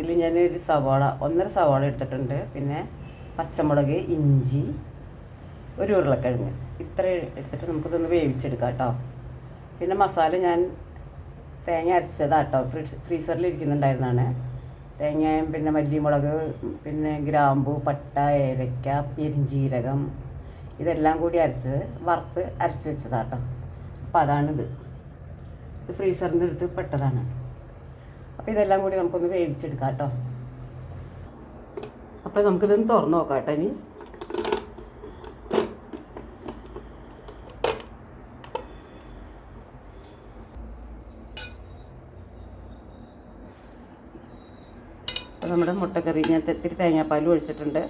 ഇതിൽ ഒരു സവാള ഒന്നര സവാള എടുത്തിട്ടുണ്ട്. പിന്നെ പച്ചമുളക് ഇഞ്ചി ഒരു ഉരുളക്കിഴങ്ങ്. ഇത്ര എടുത്തിട്ട് നമുക്കിതൊന്ന് വേവിച്ചെടുക്കാം കേട്ടോ. പിന്നെ മസാല ഞാൻ തേങ്ങ അരച്ചതാട്ടോ ഫ്രീ ഫ്രീസറിൽ ഇരിക്കുന്നുണ്ടായിരുന്നാണ്. തേങ്ങയും പിന്നെ മല്ലിമുളക് പിന്നെ ഗ്രാമ്പു പട്ട ഏലക്ക പെരിഞ്ചീരകം ഇതെല്ലാം കൂടി അരച്ച് വറുത്ത് അരച്ച് വെച്ചതാട്ടോ അപ്പോൾ അതാണിത്. ഇത് ഫ്രീസറിൽ അടുത്ത് പെട്ടതാണ്. അപ്പോൾ ഇതെല്ലാം കൂടി നമുക്കൊന്ന് വേവിച്ചെടുക്കാം കേട്ടോ. അപ്പോൾ നമുക്കിതൊന്ന് തുറന്ന് നോക്കാം കേട്ടോ ഇനി. അപ്പോൾ നമ്മുടെ മുട്ടക്കറി ഞാൻ ഇത്തിരി തേങ്ങാപ്പാൽ ഒഴിച്ചിട്ടുണ്ട്.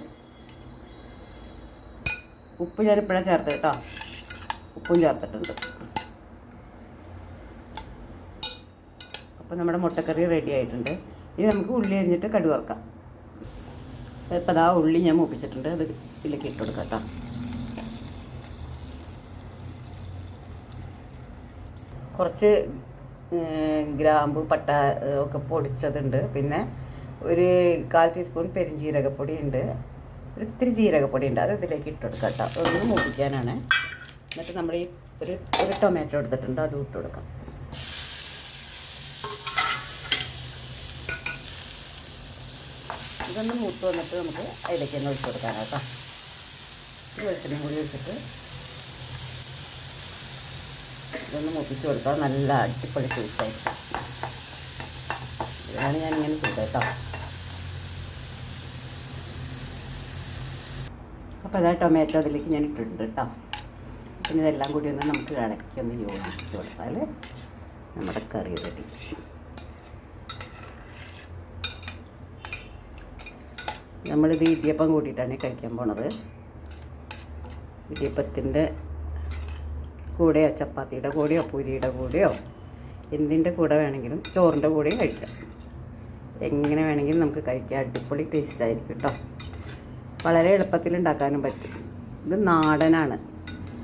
ഉപ്പ് ഞാനിപ്പോഴാണ് ചേർത്ത് കേട്ടോ. ഉപ്പും ചേർത്തിട്ടുണ്ട്. അപ്പോൾ നമ്മുടെ മുട്ടക്കറി റെഡി ആയിട്ടുണ്ട്. ഇനി നമുക്ക് ഉള്ളി അരിഞ്ഞിട്ട് കടുക് വറക്കാം. ഇപ്പോൾ അതാ ഉള്ളി ഞാൻ മൂപ്പിച്ചിട്ടുണ്ട്. അത് ഇതിലേക്ക് ഇട്ട് കൊടുക്കാം കേട്ടോ കുറച്ച് ഗ്രാമ്പ് പട്ട ഒക്കെ പൊടിച്ചതുണ്ട്. പിന്നെ ഒരു കാൽ ടീസ്പൂൺ പെരുംജീരകപ്പൊടി ഉണ്ട്. ഒരു ഇത്തിരി ജീരകപ്പൊടി ഉണ്ട്. അത് ഇതിലേക്ക് ഇട്ട് കൊടുക്കാം കേട്ടോ ഒന്ന് മൂപ്പിക്കാനാണ്. എന്നിട്ട് നമ്മൾ ഈ ഒരു ഒരു ടൊമാറ്റോ എടുത്തിട്ടുണ്ട്. അതും ഇട്ട് കൊടുക്കാം. ഇതൊന്ന് മൂത്ത് വന്നിട്ട് നമുക്ക് അതിലേക്ക് തന്നെ ഒഴിച്ച് കൊടുക്കാനാണ് കേട്ടോ. ഈ വെളിച്ചെണ്ണ കൂടി ഒഴിച്ചിട്ട് ഇതൊന്ന് മൂപ്പിച്ച് കൊടുത്താൽ നല്ല അടിപൊളി ടേസ്റ്റായിരിക്കും ഇതാണ് ഞാനിങ്ങനെ ചെയ്തത് കേട്ടോ. അപ്പോൾ അതാ ടൊമാറ്റോ അതിലേക്ക് ഞാൻ ഇട്ടിട്ടുണ്ട് കേട്ടോ. പിന്നെ ഇതെല്ലാം കൂടി ഒന്ന് നമുക്ക് ഇളക്കി ഒന്ന് യോജിച്ച് കൊടുത്താൽ നമ്മുടെ കറി റെഡി നമ്മളിത് ഇടിയപ്പം കൂട്ടിയിട്ടാണ് കഴിക്കാൻ പോണത്. ഇടിയപ്പത്തിന്റെ കൂടെയോ ചപ്പാത്തിയുടെ കൂടെയോ പൂരിയുടെ കൂടെയോ എന്തിന്റെ കൂടെ വേണമെങ്കിലും ചോറിന്റെ കൂടെയും കഴിക്കാം. എങ്ങനെ വേണമെങ്കിലും നമുക്ക് കഴിക്കാം. അടിപൊളി ടേസ്റ്റ് ആയിരിക്കും കേട്ടോ വളരെ എളുപ്പത്തിൽ ഉണ്ടാക്കാനും പറ്റും. ഇത് നാടനാണ്.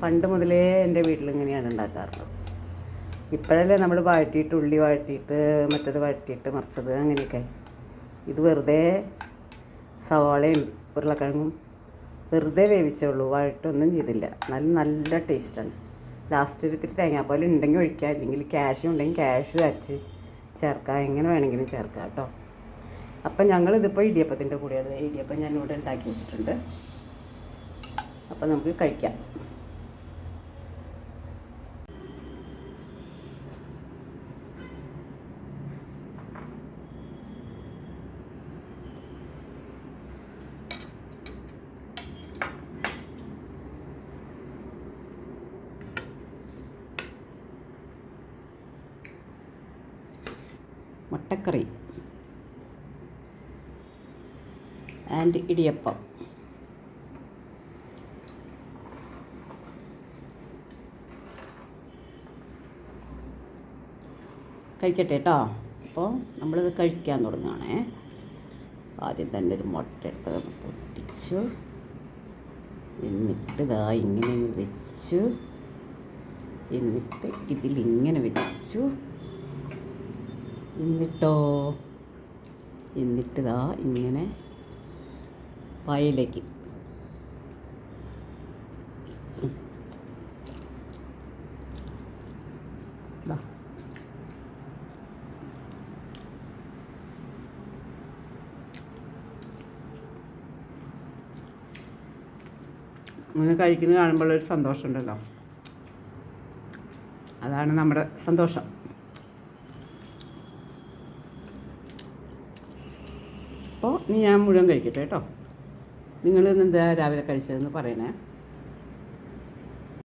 പണ്ട് മുതലേ എന്റെ വീട്ടിൽ ഇങ്ങനെയാണ് ഉണ്ടാക്കാറുള്ളത്. ഇപ്പോഴല്ലേ നമ്മൾ വഴറ്റിയിട്ട് ഉള്ളി വഴറ്റിയിട്ട് മറ്റത് വഴറ്റിയിട്ട് മറിച്ചത് അങ്ങനെയൊക്കെ. ഇത് വെറുതെ സവാളയും ഉരുളക്കിഴങ്ങും വെറുതെ വേവിച്ചുള്ളൂ. വഴട്ടൊന്നും ചെയ്തില്ല. നല്ല നല്ല ടേസ്റ്റാണ്. ലാസ്റ്റ് ഒരു ഇത്തിരി തേങ്ങാപ്പാൽ ഉണ്ടെങ്കിൽ ഒഴിക്കുക അല്ലെങ്കിൽ ക്യാഷും ഉണ്ടെങ്കിൽ ക്യാഷും അരച്ച് ചേർക്കാം. എങ്ങനെ വേണമെങ്കിലും ചേർക്കാം കേട്ടോ. അപ്പം ഞങ്ങളിതിപ്പോൾ ഇടിയപ്പത്തിന്റെ കൂടെയാണ്. ഇടിയപ്പം ഞാനിവിടെ ഉണ്ടാക്കി വെച്ചിട്ടുണ്ട്. അപ്പം നമുക്ക് കഴിക്കാം. മുട്ടക്കറി. ആൻഡ് ഇടിയപ്പം. കഴിക്കട്ടെ കേട്ടോ അപ്പോൾ നമ്മളിത് കഴിക്കാൻ തുടങ്ങുകയാണേ. ആദ്യം തന്നെ ഒരു മുട്ട എടുത്ത് പൊട്ടിച്ചു. എന്നിട്ട് ഇതാ ഇങ്ങനെ വെച്ചു. എന്നിട്ട് ഇതിലിങ്ങനെ വെച്ചു. എന്നിട്ടോ? എന്നിട്ടിതാ ഇങ്ങനെ പായയിലേക്ക്. അങ്ങനെ കഴിക്കുന്നത് കാണുമ്പോൾ ഒരു സന്തോഷമുണ്ടല്ലോ. അതാണ് നമ്മുടെ സന്തോഷം. അപ്പോൾ ഇനി ഞാൻ മുഴുവൻ കഴിക്കട്ടെ കേട്ടോ. നിങ്ങൾ ഇന്ന് എന്താ രാവിലെ കഴിച്ചതെന്ന് പറയണേ